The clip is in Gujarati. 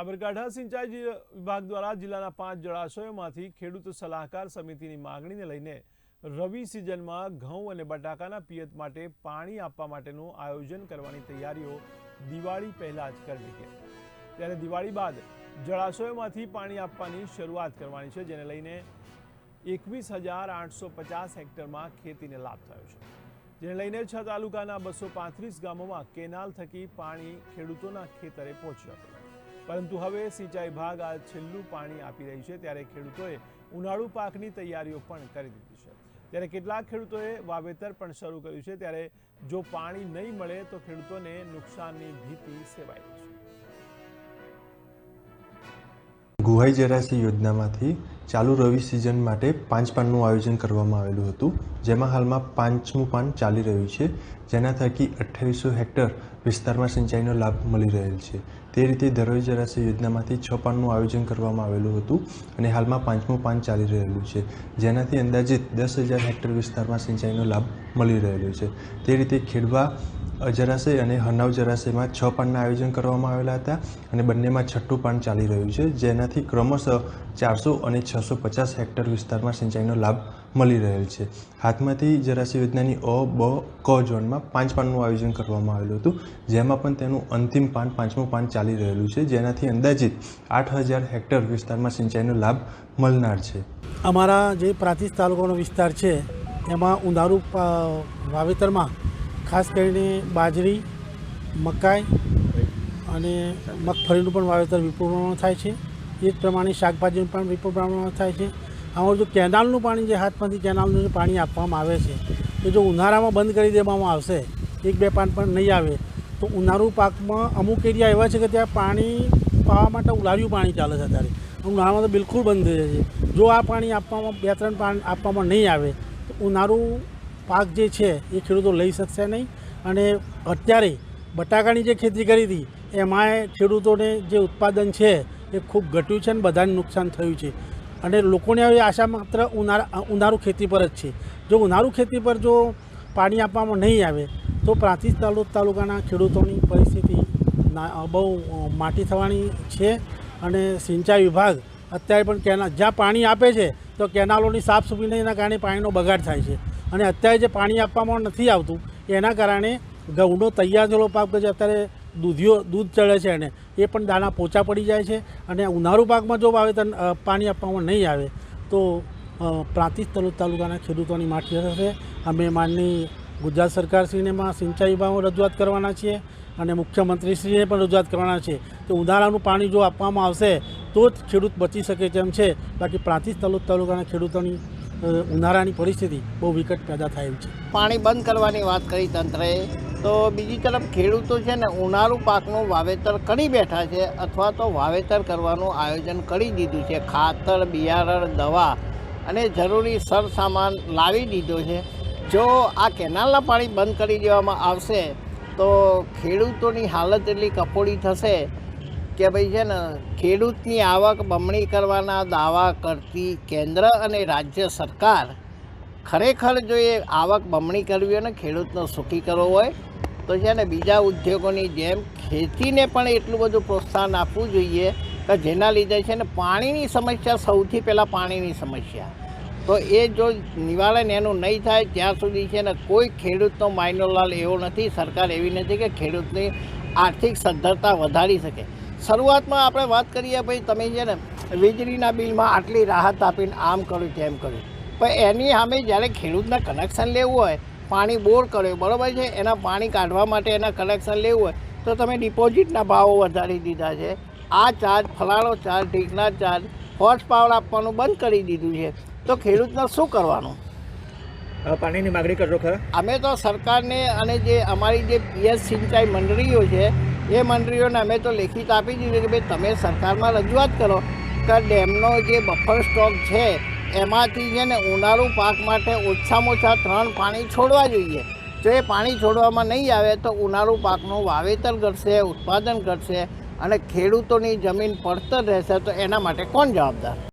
સાબરકાંઠા સિંચાઈ વિભાગ દ્વારા જિલ્લાના પાંચ જળાશયોમાંથી ખેડૂત સલાહકાર સમિતિની માગણીને લઈને રવિ સિઝનમાં ઘઉં અને બટાકાના પિયત માટે પાણી આપવા માટેનું આયોજન કરવાની તૈયારીઓ દિવાળી પહેલા જ કરી છે ત્યારે દિવાળી બાદ જળાશયોમાંથી પાણી આપવાની શરૂઆત કરવાની છે, જેને લઈને એકવીસ હજાર આઠસો પચાસ હેક્ટરમાં ખેતીને લાભ થયો છે. જેને લઈને છ તાલુકાના બસો પાંત્રીસ ગામોમાં કેનાલ થકી પાણી ખેડૂતોના ખેતરે પહોંચ્યું હતું. પરંતુ હવે સિંચાઈ વિભાગ આ છેલ્લું પાણી આપી રહ્યું છે. ત્યારે ખેડૂતોએ ઉનાળુ પાકની તૈયારીઓ પણ કરી દીધી છે. ત્યારે કેટલાક ખેડૂતોએ વાવેતર પણ શરૂ કર્યું છે. ત્યારે જો પાણી નહીં મળે તો ખેડૂતોને નુકસાનની ભીતિ રહી છે. ગુહાઈ જરાસી યોજનામાંથી ચાલુ રવિ સિઝન માટે પાંચ પાનનું આયોજન કરવામાં આવેલું હતું. જેમાં હાલમાં પાંચમું પાન ચાલી રહ્યું છે. જેના થકી અઠ્ઠાવીસો હેક્ટર વિસ્તારમાં સિંચાઈનો લાભ મળી રહેલ છે. તે રીતે ધરોઈ જળાશય યોજનામાંથી છ પાનનું આયોજન કરવામાં આવેલું હતું અને હાલમાં પાંચમું પાન ચાલી રહેલું છે. જેનાથી અંદાજિત દસ હજાર હેક્ટર વિસ્તારમાં સિંચાઈનો લાભ મળી રહેલો છે. તે રીતે ખેડવા જળાશય અને હનાવ જળાશયમાં છ પાનના આયોજન કરવામાં આવેલા હતા અને બંનેમાં છઠ્ઠું પાન ચાલી રહ્યું છે, જેનાથી ક્રમશઃ ચારસો અને છસો પચાસ હેક્ટર વિસ્તારમાં સિંચાઈનો લાભ મળી રહેલ છે. હાથમાંથી જળાશય યોજનાની અ, બ, ક ઝોનમાં પાંચ પાનનું આયોજન કરવામાં આવેલું હતું, જેમાં પણ તેનું અંતિમ પાન પાંચમું પાન ચાલી રહેલું છે, જેનાથી અંદાજિત આઠ હજાર હેક્ટર વિસ્તારમાં સિંચાઈનો લાભ મળનાર છે. અમારા જે પ્રાંતિજ તાલુકાનો વિસ્તાર છે, એમાં ઉનાળુ વાવેતરમાં ખાસ કરીને બાજરી, મકાઈ અને મગફળીનું પણ વાવેતર વિપુલ પ્રમાણમાં થાય છે. એ જ પ્રમાણે શાકભાજીનું પણ વિપુલ પ્રમાણમાં થાય છે. આમાં જો કેનાલનું પાણી જે હાથમાંથી કેનાલનું જે પાણી આપવામાં આવે છે એ જો ઉનાળામાં બંધ કરી દેવામાં આવશે, એક બે પાન પણ નહીં આવે, તો ઉનાળુ પાકમાં અમુક એરિયા એવા છે કે ત્યાં પાણી પાવા માટે ઉલાળ્યું પાણી ચાલે છે અત્યારે. ઉનાળામાં તો બિલકુલ બંધ થઈ જાય છે. જો આ પાણી આપવામાં બે ત્રણ પાણી આપવામાં નહીં આવે, તો ઉનાળુ પાક જે છે, એ ખેડૂતો લઈ શકશે નહીં. અને અત્યારે બટાકાની જે ખેતી કરી હતી, એમાંય ખેડૂતોને જે ઉત્પાદન છે, એ ખૂબ ઘટ્યું છે અને બધાને નુકસાન થયું છે. અને લોકોને હવે આશા માત્ર ઉનાળા ઉનાળુ ખેતી પર જ છે. જો ઉનાળુ ખેતી પર જો પાણી આપવામાં નહીં આવે, તો પ્રાંતિજ તાલુક, તાલુકાના ખેડૂતોની પરિસ્થિતિ બહુ માટી થવાની છે. અને સિંચાઈ વિભાગ અત્યારે પણ કેનાલ, જ્યાં પાણી આપે છે, તો કેનાલોની સાફ એના કારણે પાણીનો બગાડ થાય છે. અને અત્યારે જે પાણી આપવામાં નથી આવતું, એના કારણે ઘઉંનો તૈયાર થયેલો પાક જે અત્યારે દૂધિયો દૂધ ચડે છે એને, એ પણ દાણા પોચા પડી જાય છે અને ઉનાળુ પાકમાં જો વાવેતર પાણી આપવામાં નહીં આવે, તો પ્રાંતિજ તાલુ, તાલુકાના ખેડૂતોની માઠી થશે અમે માનની ગુજરાત સરકારશ્રીને માં સિંચાઈ વિભાગમાં રજૂઆત કરવાના છીએ અને મુખ્યમંત્રીશ્રીને પણ રજૂઆત કરવાના છે કે ઉનાળાનું પાણી જો આપવામાં આવશે, તો જ ખેડૂત બચી શકે તેમ છે. બાકી પ્રાંતિજ તાલુક તાલુકાના ખેડૂતોની ઉનાળાની પરિસ્થિતિ બહુ વિકટ પેદા થાય છે. પાણી બંધ કરવાની વાત કરી તંત્રએ, તો બીજી તરફ ખેડૂતો છે ને ઉનાળુ પાકનું વાવેતર કરી બેઠા છે અથવા તો વાવેતર કરવાનું આયોજન કરી દીધું છે. ખાતર, બિયારણ, દવા અને જરૂરી સરસામાન લાવી દીધો છે. જો આ કેનાલના પાણી બંધ કરી દેવામાં આવશે, તો ખેડૂતોની હાલત એટલી કફોડી થશે કે ભાઈ છે ને, ખેડૂતની આવક બમણી કરવાના દાવા કરતી કેન્દ્ર અને રાજ્ય સરકાર ખરેખર જો એ આવક બમણી કરવી હોય ને, ખેડૂતનો સુખી કરવો હોય, તો છે ને બીજા ઉદ્યોગોની જેમ ખેતીને પણ એટલું બધું પ્રોત્સાહન આપવું જોઈએ કે જેના લીધે છે ને પાણીની સમસ્યા સૌથી પહેલાં પાણીની સમસ્યા. તો એ જો નિવારણ એનું નહીં થાય, ત્યાં સુધી છે ને કોઈ ખેડૂતનો માઇનોલાલ એવો નથી, સરકાર એવી નથી કે ખેડૂતની આર્થિક સદ્ધરતા વધારી શકે. શરૂઆતમાં આપણે વાત કરીએ ભાઈ તમે છે ને વીજળીના બિલમાં આટલી રાહત આપીને આમ કર્યું તેમ કર્યું. પણ એની સામે જ્યારે ખેડૂતને કનેક્શન લેવું હોય પાણી બોર કર્યો બરાબર છે? એના પાણી કાઢવા માટે એના કનેક્શન લેવું હોય તો તમે ડિપોઝિટના ભાવો વધારી દીધા છે. આ ચાર્જ ફલાણો ચાર્જ ઢીકના ચાર્જ હોર્સ પાવર આપવાનું બંધ કરી દીધું છે. તો ખેડૂતને શું કરવાનું? પાણીની માગણી કરો ખરા. અમે તો સરકારને અને જે અમારી જે પીએસ સિંચાઈ મંડળીઓ છે એ મંડળીઓને અમે તો લેખિત આપી દીધું કે ભાઈ તમે સરકારમાં રજૂઆત કરો કે ડેમનો જે બફર સ્ટોક છે, એમાંથી છે ને ઉનાળુ પાક માટે ઓછામાં ઓછા ત્રણ પાણી છોડવા જોઈએ. જો એ પાણી છોડવામાં નહીં આવે તો ઉનાળુ પાકનું વાવેતર ઘટશે, ઉત્પાદન ઘટશે અને ખેડૂતોની જમીન પડતર રહેશે તો એના માટે કોણ જવાબદાર?